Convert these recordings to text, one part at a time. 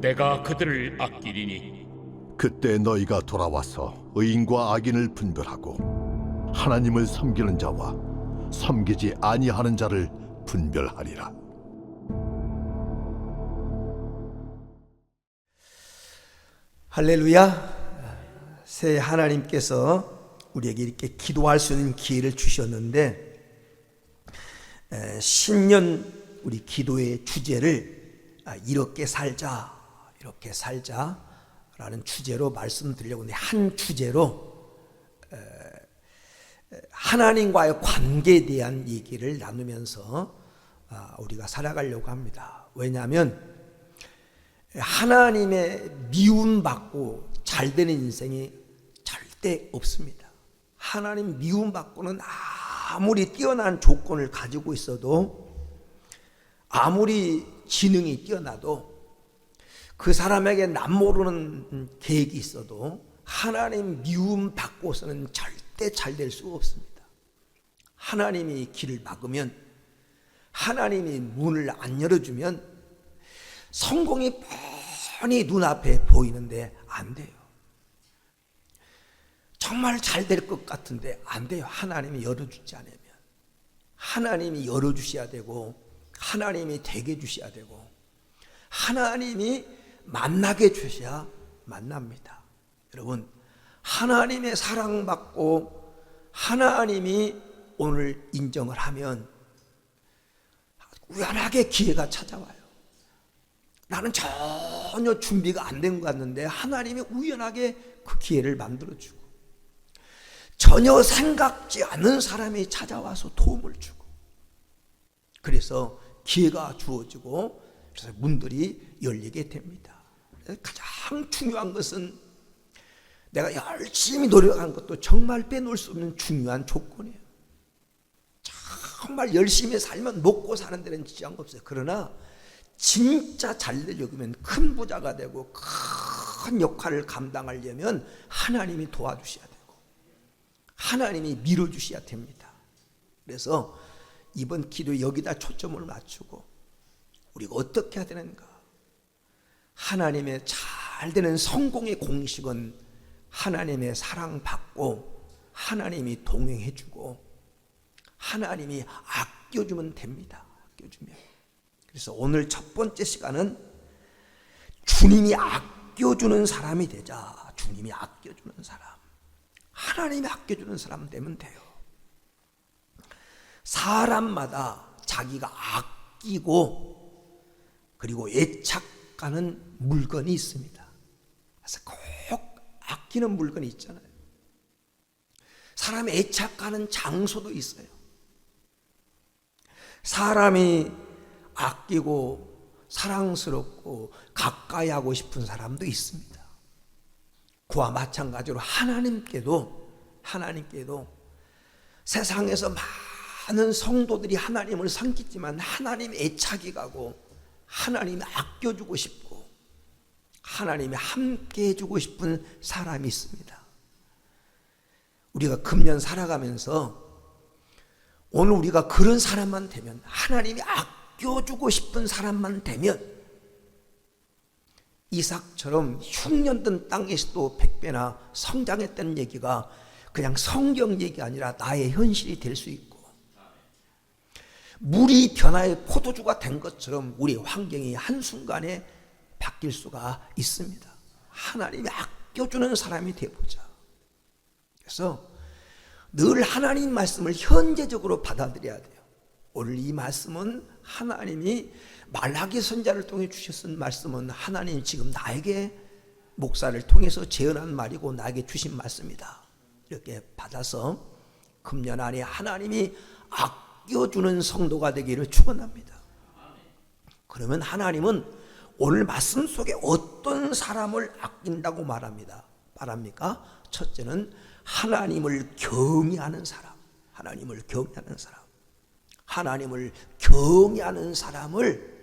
내가 그들을 아끼리니 그때 너희가 돌아와서 의인과 악인을 분별하고 하나님을 섬기는 자와 섬기지 아니하는 자를 분별하리라. 할렐루야. 새 하나님께서 우리에게 이렇게 기도할 수 있는 기회를 주셨는데 에, 신년 우리 기도의 주제를 아, 이렇게 살자, 이렇게 살자라는 주제로 말씀드리려고 하는데 한 주제로 하나님과의 관계에 대한 얘기를 나누면서 아, 우리가 살아가려고 합니다. 왜냐하면 하나님의 미움 받고 잘 되는 인생이 절대 없습니다. 하나님 미움 받고는 아무리 뛰어난 조건을 가지고 있어도 아무리 지능이 뛰어나도 그 사람에게 남 모르는 계획이 있어도 하나님 미움 받고서는 절대 잘 될 수 없습니다. 하나님이 길을 막으면 하나님이 문을 안 열어주면 성공이 뻔히 눈앞에 보이는데 안 돼요. 정말 잘 될 것 같은데 안 돼요. 하나님이 열어주지 않으면. 하나님이 열어주셔야 되고, 하나님이 되게 주셔야 되고, 하나님이 만나게 주셔야 만납니다. 여러분, 하나님의 사랑받고, 하나님이 오늘 인정을 하면, 우연하게 기회가 찾아와요. 나는 전혀 준비가 안 된 것 같는데 하나님이 우연하게 그 기회를 만들어주고 전혀 생각지 않은 사람이 찾아와서 도움을 주고 그래서 기회가 주어지고 그래서 문들이 열리게 됩니다. 가장 중요한 것은 내가 열심히 노력한 것도 정말 빼놓을 수 없는 중요한 조건이에요. 정말 열심히 살면 먹고 사는 데는 지장 없어요. 그러나 진짜 잘 되려면 큰 부자가 되고 큰 역할을 감당하려면 하나님이 도와주셔야 되고 하나님이 밀어주셔야 됩니다. 그래서 이번 기도 여기다 초점을 맞추고 우리가 어떻게 해야 되는가? 하나님의 잘 되는 성공의 공식은 하나님의 사랑받고 하나님이 동행해주고 하나님이 아껴주면 됩니다. 아껴주면. 그래서 오늘 첫 번째 시간은 주님이 아껴주는 사람이 되자. 주님이 아껴주는 사람. 하나님이 아껴주는 사람 되면 돼요. 사람마다 자기가 아끼고 그리고 애착 가는 물건이 있습니다. 그래서 꼭 아끼는 물건이 있잖아요. 사람의 애착가는 장소도 있어요. 사람이 아끼고 사랑스럽고 가까이 하고 싶은 사람도 있습니다. 그와 마찬가지로 하나님께도 하나님께도 세상에서 많은 성도들이 하나님을 섬기지만 하나님 애착이 가고 하나님이 아껴주고 싶고 하나님이 함께 해주고 싶은 사람이 있습니다. 우리가 금년 살아가면서 오늘 우리가 그런 사람만 되면 하나님이 아껴주고 싶은 사람만 되면 이삭처럼 흉년된 땅에서도 백배나 성장했다는 얘기가 그냥 성경 얘기 아니라 나의 현실이 될 수 있고 물이 변화의 포도주가 된 것처럼 우리 환경이 한순간에 바뀔 수가 있습니다. 하나님이 아껴주는 사람이 되보자. 그래서 늘 하나님 말씀을 현재적으로 받아들여야 돼요. 오늘 이 말씀은 하나님이 말라기 선자를 통해 주셨은 말씀은 하나님 지금 나에게 목사를 통해서 재현한 말이고 나에게 주신 말씀이다. 이렇게 받아서 금년 안에 하나님이 아껴주는 성도가 되기를 축원합니다. 그러면 하나님은 오늘 말씀 속에 어떤 사람을 아낀다고 말합니다. 말합니까? 첫째는 하나님을 경외하는 사람. 하나님을 경외하는 사람. 하나님을 경외하는 사람을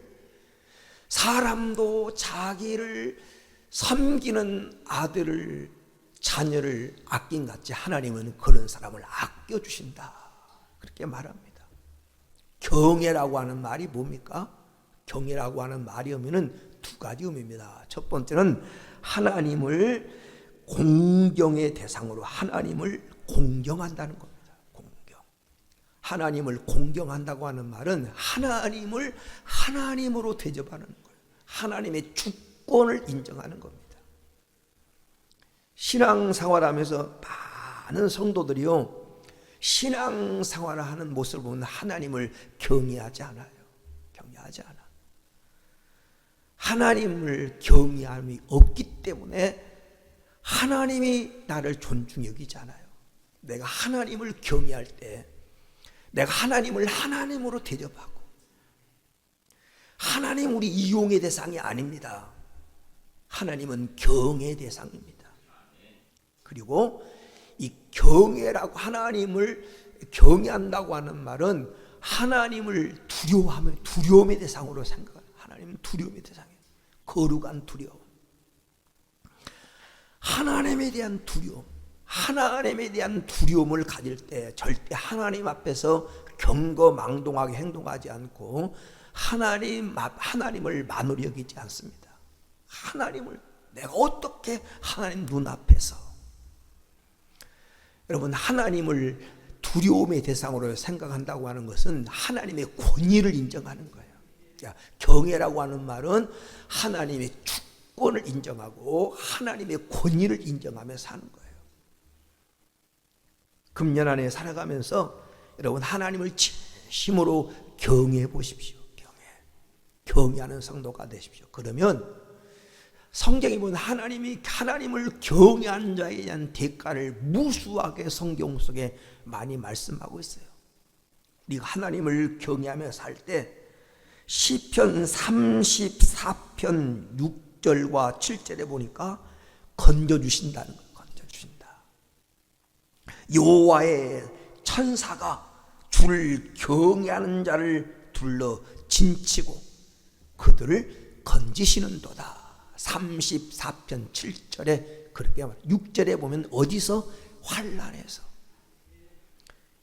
사람도 자기를 섬기는 아들을 자녀를 아낀 같이 하나님은 그런 사람을 아껴 주신다. 그렇게 말합니다. 경애라고 하는 말이 뭡니까? 경애라고 하는 말이 오면은 두 가지 의미입니다. 첫 번째는 하나님을 공경의 대상으로 하나님을 공경한다는 겁니다. 공경. 하나님을 공경한다고 하는 말은 하나님을 하나님으로 대접하는 거예요. 하나님의 주권을 인정하는 겁니다. 신앙생활하면서 많은 성도들이요. 신앙 생활을 하는 모습을 보면 하나님을 경외하지 않아요. 경외하지 않아. 하나님을 경외함이 없기 때문에 하나님이 나를 존중 여기지 않아요. 내가 하나님을 경외할 때 내가 하나님을 하나님으로 대접하고 하나님 우리 이용의 대상이 아닙니다. 하나님은 경의 대상입니다. 그리고 이 경외라고 하나님을 경외한다고 하는 말은 하나님을 두려워하며 두려움의 대상으로 생각해요. 하나님은 두려움의 대상이에요. 거룩한 두려움. 하나님에 대한 두려움. 하나님에 대한 두려움을 가질 때 절대 하나님 앞에서 경거 망동하게 행동하지 않고 하나님 앞- 하나님을 만으로 여기지 않습니다. 하나님을 내가 어떻게 하나님 눈앞에서 여러분 하나님을 두려움의 대상으로 생각한다고 하는 것은 하나님의 권위를 인정하는 거예요. 그러니까 경외라고 하는 말은 하나님의 주권을 인정하고 하나님의 권위를 인정하며 사는 거예요. 금년 안에 살아가면서 여러분 하나님을 진심으로 경외해 보십시오. 경외. 경외하는 성도가 되십시오. 그러면 성경에 보면 하나님이 하나님을 경외하는 자에 대한 대가를 무수하게 성경 속에 많이 말씀하고 있어요. 우리가 하나님을 경외하며 살 때 시편 34편 6절과 7절에 보니까 건져 주신다는 거예요. 건져 주신다. 여호와의 천사가 주를 경외하는 자를 둘러 진치고 그들을 건지시는도다. 34편 7절에 그렇게 말. 6절에 보면 어디서 환란해서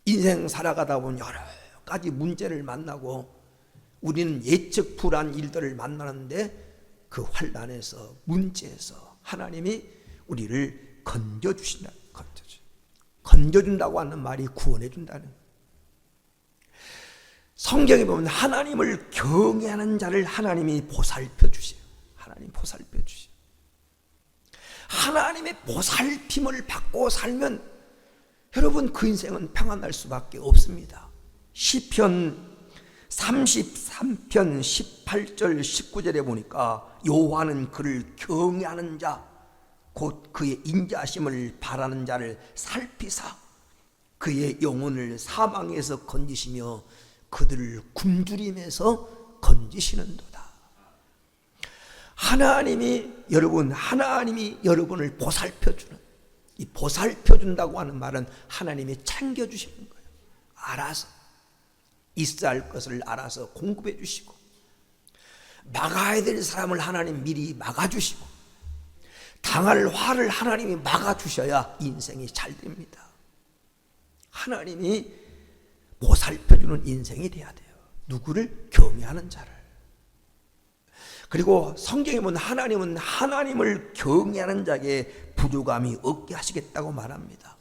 인생 살아가다 보면 여러 가지 문제를 만나고 우리는 예측 불한 일들을 만나는데 그 환란에서 문제에서 하나님이 우리를 건져 주신다. 건져 주. 건져 준다고 하는 말이 구원해 준다는. 성경에 보면 하나님을 경외하는 자를 하나님이 보살펴 주세요. 하나님 보살펴 주세요. 하나님의 보살핌을 받고 살면 여러분 그 인생은 평안할 수밖에 없습니다. 시편 33편 18절 19절에 보니까 여호와는 그를 경외하는 자 곧 그의 인자심을 바라는 자를 살피사 그의 영혼을 사망에서 건지시며 그들을 굶주림에서 건지시는도다. 하나님이 여러분 하나님이 여러분을 보살펴 주는 이 보살펴 준다고 하는 말은 하나님이 챙겨 주시는 거예요. 알아서 있어야 할 것을 알아서 공급해 주시고 막아야 될 사람을 하나님 미리 막아 주시고 당할 화를 하나님이 막아 주셔야 인생이 잘 됩니다. 하나님이 보살펴 주는 인생이 돼야 돼요. 누구를 경외하는 자를. 그리고 성경에 보면 하나님은 하나님을 경외하는 자에게 부족함이 없게 하시겠다고 말합니다.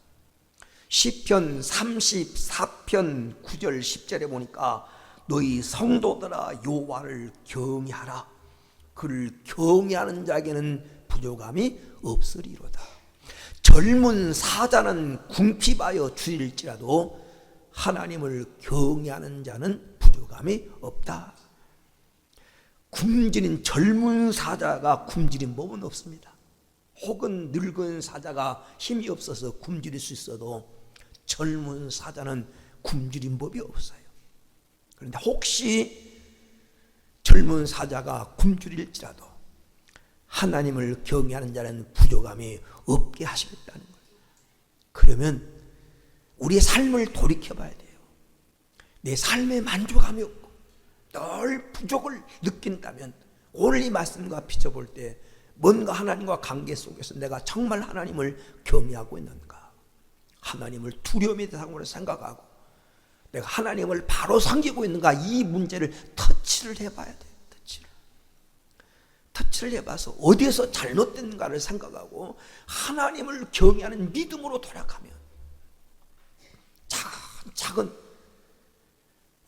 시편 34편 9절 10절에 보니까 너희 성도들아 여호와를 경외하라. 그를 경외하는 자에게는 부족함이 없으리로다. 젊은 사자는 궁핍하여 주일지라도 하나님을 경외하는 자는 부족함이 없다. 굶주린 젊은 사자가 굶주린 법은 없습니다. 혹은 늙은 사자가 힘이 없어서 굶주릴 수 있어도 젊은 사자는 굶주린 법이 없어요. 그런데 혹시 젊은 사자가 굶주릴지라도 하나님을 경외하는 자는 부족함이 없게 하시겠다는 거예요. 그러면 우리의 삶을 돌이켜 봐야 돼요. 내 삶에 만족함이 없고 늘 부족을 느낀다면 이 말씀과 비춰볼 때 뭔가 하나님과 관계 속에서 내가 정말 하나님을 경외하고 있는가? 하나님을 두려움의 대상으로 생각하고 내가 하나님을 바로 섬기고 있는가? 이 문제를 터치를 해봐야 돼요 터치를. 터치를 해봐서 어디에서 잘못됐는가를 생각하고 하나님을 경외하는 믿음으로 돌아가면 작은 작은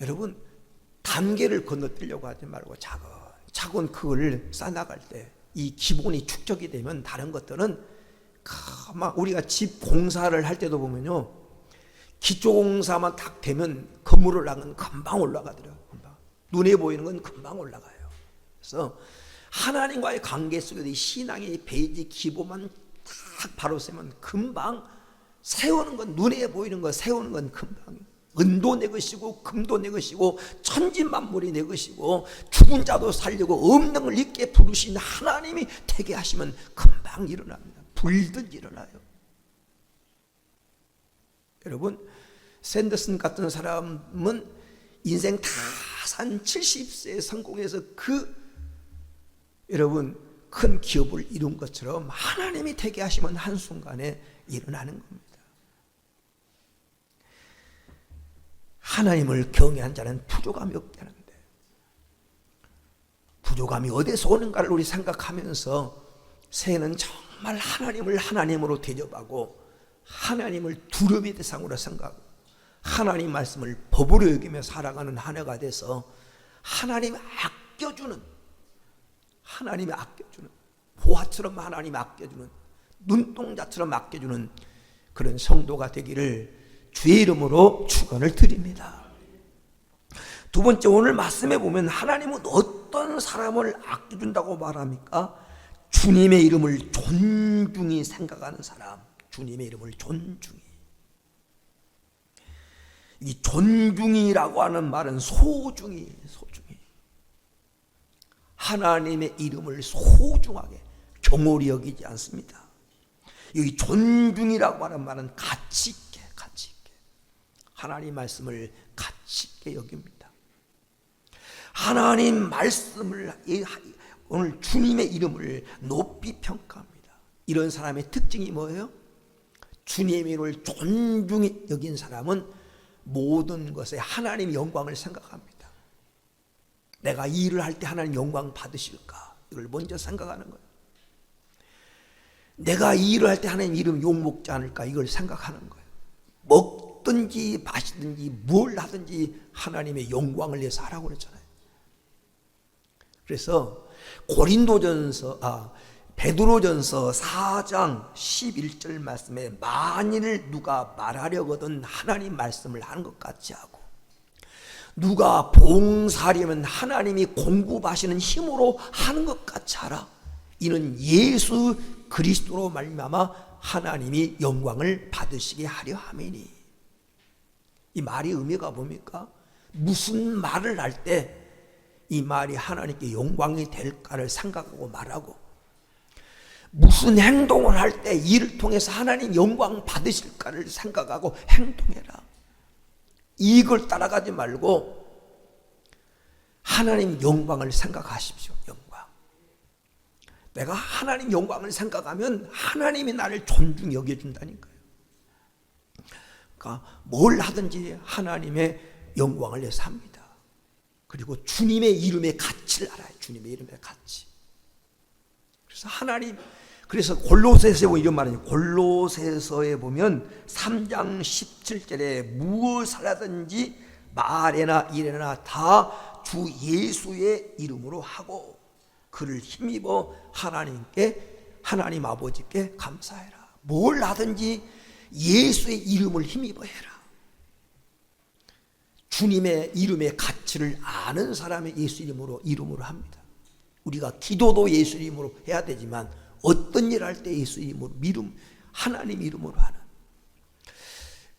여러분 단계를 건너뛰려고 하지 말고 작은 그걸 쌓아나갈 때 이 기본이 축적이 되면 다른 것들은 막 우리가 집 공사를 할 때도 보면요. 기초 공사만 딱 되면 건물 올라가면 금방 올라가더라고요 금방. 눈에 보이는 건 금방 올라가요. 그래서 하나님과의 관계 속에서 이 신앙의 베이지 기본만 딱 바로 세면 금방 세우는 건 눈에 보이는 거 세우는 건 금방 은도 내 것이고 금도 내 것이고 천지 만물이 내 것이고 죽은 자도 없는 걸 있게 부르신 하나님이 되게 하시면 금방 일어납니다. 불듯 일어나요. 여러분 샌더슨 같은 사람은 인생 다 산 70세에 성공해서 그 여러분 큰 기업을 이룬 것처럼 하나님이 되게 하시면 한순간에 일어나는 겁니다. 하나님을 경외한 자는 부족함이 없다는데. 부족함이 어디서 오는가를 우리 생각하면서 새해는 정말 하나님을 하나님으로 대접하고 하나님을 두려움의 대상으로 생각하고 하나님 말씀을 법으로 여기며 살아가는 한 해가 돼서 하나님 아껴주는 하나님이 아껴주는 보화처럼 하나님 아껴주는 눈동자처럼 아껴주는 그런 성도가 되기를 주의 이름으로 축원을 드립니다. 두 번째 오늘 말씀에 보면 하나님은 어떤 사람을 아껴준다고 말합니까? 주님의 이름을 존중히 생각하는 사람, 주님의 이름을 존중히. 이 존중이라고 하는 말은 소중히, 소중히. 하나님의 이름을 소중하게 경홀히 여기지 않습니다. 이 존중이라고 하는 말은 가치. 하나님 말씀을 가치 있게 여깁니다. 하나님 말씀을 오늘 주님의 이름을 높이 평가합니다. 이런 사람의 특징이 뭐예요? 주님의 이름을 존중히 여긴 사람은 모든 것에 하나님 영광을 생각합니다. 내가 이 일을 할 때 하나님 영광 받으실까? 이걸 먼저 생각하는 거예요. 내가 이 일을 할 때 하나님 이름 욕먹지 않을까? 이걸 생각하는 거예요. 먹 든지 마시든지 뭘 하든지 하나님의 영광을 위해서 하라고 그랬잖아요. 그래서 고린도전서 아 베드로전서 4장 11절 말씀에 만일 누가 말하려거든 하나님 말씀을 하는 것 같이 하고 누가 봉사하려면 하나님이 공급하시는 힘으로 하는 것 같이 하라. 이는 예수 그리스도로 말미암아 하나님이 영광을 받으시게 하려 함이니. 이 말이 의미가 뭡니까? 무슨 말을 할 때 이 말이 하나님께 영광이 될까를 생각하고 말하고 무슨 행동을 할 때 이를 통해서 하나님 영광 받으실까를 생각하고 행동해라. 이걸 따라가지 말고 하나님 영광을 생각하십시오. 영광. 내가 하나님 영광을 생각하면 하나님이 나를 존중 여겨준다니까요. 그러니까 뭘 하든지 하나님의 영광을 위해서 합니다. 그리고 주님의 이름의 가치를 알아요. 주님의 이름의 가치. 그래서 하나님 그래서 골로새서에 이런 말이에요. 골로새서에 보면 3장 17절에 무엇을 하든지 말에나 일에나 다 주 예수의 이름으로 하고 그를 힘입어 하나님께 하나님 아버지께 감사해라. 뭘 하든지 예수의 이름을 힘입어 해라. 주님의 이름의 가치를 아는 사람의 예수 이름으로 이름으로 합니다. 우리가 기도도 예수 이름으로 해야 되지만 어떤 일 할 때 예수 이름으로 미름 하나님 이름으로 하는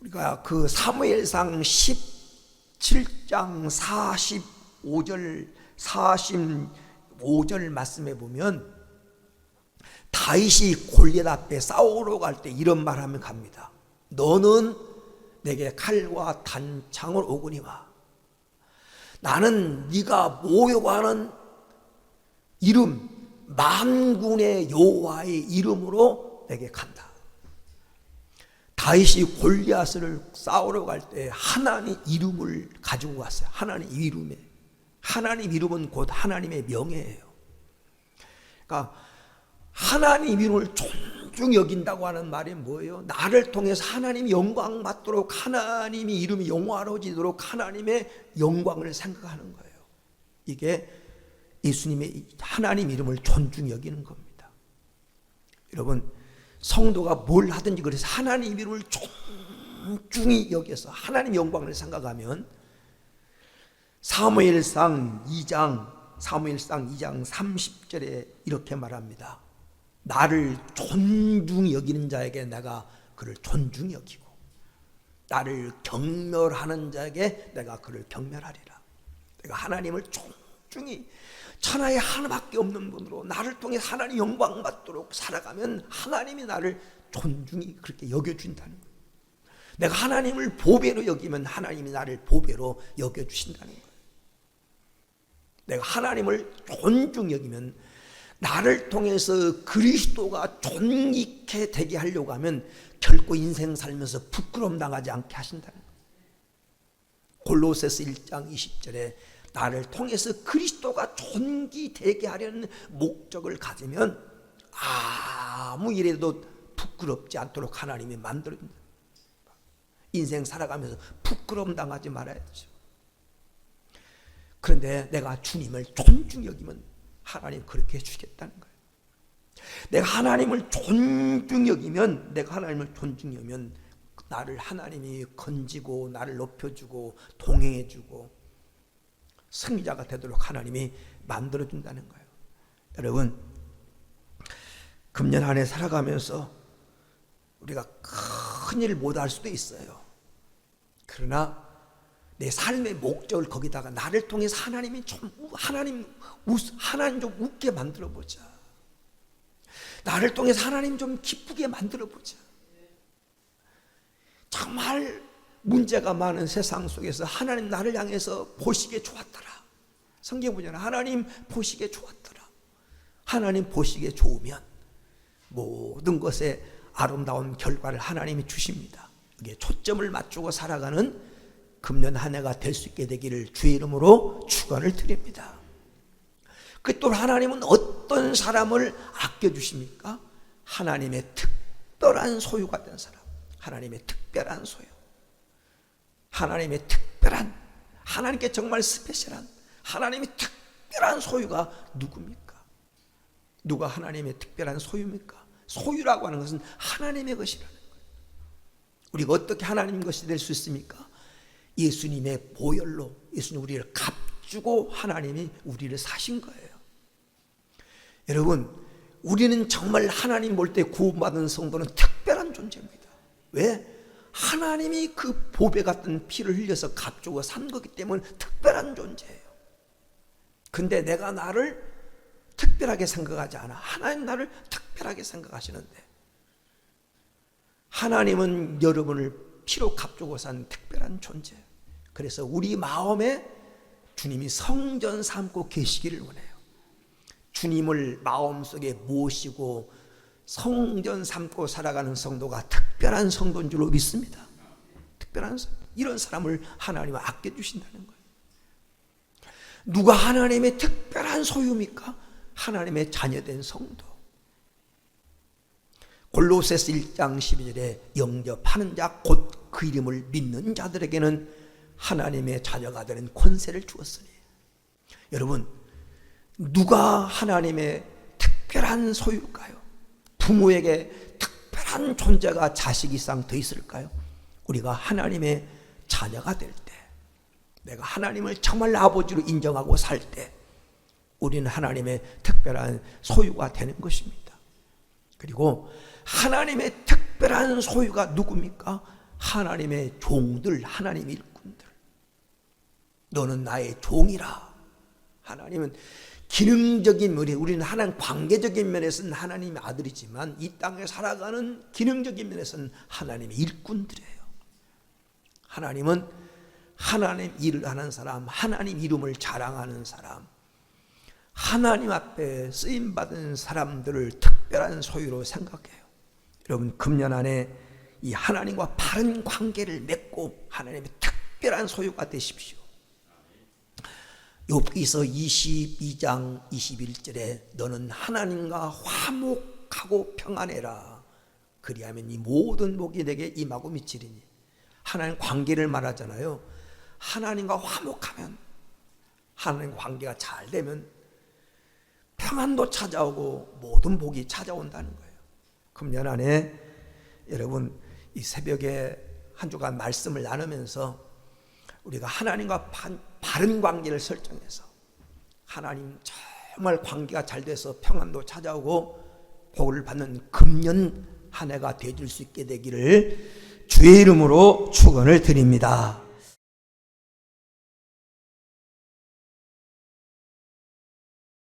우리가 그 사무엘상 17장 45절 45절 말씀에 보면 다윗이 골리앗 앞에 싸우러 갈 때 이런 말하면 갑니다. 너는 내게 칼과 단창을 오거니와 나는 네가 모욕하는 이름 만군의 여호와의 이름으로 내게 간다. 다윗이 골리앗을 싸우러 갈 때 하나님 이름을 가지고 왔어요. 하나님 이름에 하나님 이름은 곧 하나님의 명예예요. 그러니까 하나님 이름을 존중 여긴다고 하는 말이 뭐예요? 나를 통해서 하나님 영광 받도록 하나님이 이름이 영화로워지도록 하나님의 영광을 생각하는 거예요. 이게 예수님의 하나님 이름을 존중 여기는 겁니다. 여러분 성도가 뭘 하든지 그래서 하나님 이름을 존중히 여겨서 하나님 영광을 생각하면 사무엘상 2장 사무엘상 2장 30절에 이렇게 말합니다. 나를 존중히 여기는 자에게 내가 그를 존중히 여기고 나를 경멸하는 자에게 내가 그를 경멸하리라. 내가 하나님을 존중히 천하에 하나밖에 없는 분으로 나를 통해 하나님 영광 받도록 살아가면 하나님이 나를 존중히 그렇게 여겨준다는 거예요. 내가 하나님을 보배로 여기면 하나님이 나를 보배로 여겨주신다는 거예요. 내가 하나님을 존중 여기면 나를 통해서 그리스도가 존귀케 되게 하려고 하면 결코 인생 살면서 부끄럼 당하지 않게 하신다는 거예요. 골로새서 1장 20절에 나를 통해서 그리스도가 존귀되게 하려는 목적을 가지면 아무 일에도 부끄럽지 않도록 하나님이 만들어준다. 인생 살아가면서 부끄럼 당하지 말아야죠. 그런데 내가 주님을 존중 여기면 하나님 그렇게 해주겠다는 거예요. 내가 하나님을 존중 여기면 내가 하나님을 존중 여기면 나를 하나님이 건지고 나를 높여주고 동행해주고 승리자가 되도록 하나님이 만들어준다는 거예요. 여러분 금년 한 해 살아가면서 우리가 큰일 못할 수도 있어요. 그러나 내 삶의 목적을 거기다가 나를 통해서 하나님이 좀 하나님 웃 하나님 좀 웃게 만들어 보자. 나를 통해서 하나님 좀 기쁘게 만들어 보자. 정말 문제가 많은 세상 속에서 하나님 나를 향해서 보시기에 좋았더라. 성경 보잖아. 하나님 보시기에 좋았더라. 하나님 보시기에 좋으면 모든 것에 아름다운 결과를 하나님이 주십니다. 이게 초점을 맞추고 살아가는 금년 한 해가 될 수 있게 되기를 주의 이름으로 축원을 드립니다. 그 또 하나님은 어떤 사람을 아껴 주십니까? 하나님의 특별한 소유가 된 사람. 하나님의 특별한 소유. 하나님의 특별한 하나님께 정말 스페셜한 하나님의 특별한 소유가 누굽니까? 누가 하나님의 특별한 소유입니까? 소유라고 하는 것은 하나님의 것이라는 거예요. 우리가 어떻게 하나님 것이 될 수 있습니까? 예수님의 보혈로 예수님 우리를 값주고 하나님이 우리를 사신 거예요. 여러분, 우리는 정말 하나님 볼 때 구원받은 성도는 특별한 존재입니다. 왜? 하나님이 그 보배 같은 피를 흘려서 값주고 산 거기 때문에 특별한 존재예요. 근데 내가 나를 특별하게 생각하지 않아. 하나님 나를 특별하게 생각하시는데 하나님은 여러분을 피로 값주고 산 특별한 존재. 그래서 우리 마음에 주님이 성전 삼고 계시기를 원해요. 주님을 마음속에 모시고 성전 삼고 살아가는 성도가 특별한 성도인 줄로 믿습니다. 특별한 성 이런 사람을 하나님은 아껴 주신다는 거예요. 누가 하나님의 특별한 소유입니까? 하나님의 자녀된 성도. 골로새서 1장 12절에 영접하는 자 곧 그 이름을 믿는 자들에게는 하나님의 자녀가 되는 권세를 주었으니 여러분 누가 하나님의 특별한 소유일까요? 부모에게 특별한 존재가 자식 이상 더 있을까요? 우리가 하나님의 자녀가 될 때, 내가 하나님을 정말 아버지로 인정하고 살 때, 우리는 하나님의 특별한 소유가 되는 것입니다. 그리고 하나님의 특별한 소유가 누굽니까? 하나님의 종들, 하나님의 일꾼들. 너는 나의 종이라. 하나님은 기능적인 면에 우리는 하나님 관계적인 면에서는 하나님의 아들이지만 이 땅에 살아가는 기능적인 면에서는 하나님의 일꾼들이에요. 하나님은 하나님 일을 하는 사람, 하나님 이름을 자랑하는 사람, 하나님 앞에 쓰임 받은 사람들을 특별한 소유로 생각해요. 여러분 금년 안에 이 하나님과 바른 관계를 맺고 하나님의 특별한 소유가 되십시오. 욥기서 22장 21절에 너는 하나님과 화목하고 평안해라. 그리하면 이 모든 복이 내게 임하고 미치리니. 하나님 관계를 말하잖아요. 하나님과 화목하면 하나님 관계가 잘 되면 평안도 찾아오고 모든 복이 찾아온다는 거예요. 금년 안에 여러분 이 새벽에 한 주간 말씀을 나누면서 우리가 하나님과 반- 바른 관계를 설정해서 하나님 정말 관계가 잘 돼서 평안도 찾아오고 복을 받는 금년 한 해가 되줄 수 있게 되기를 주의 이름으로 축원을 드립니다.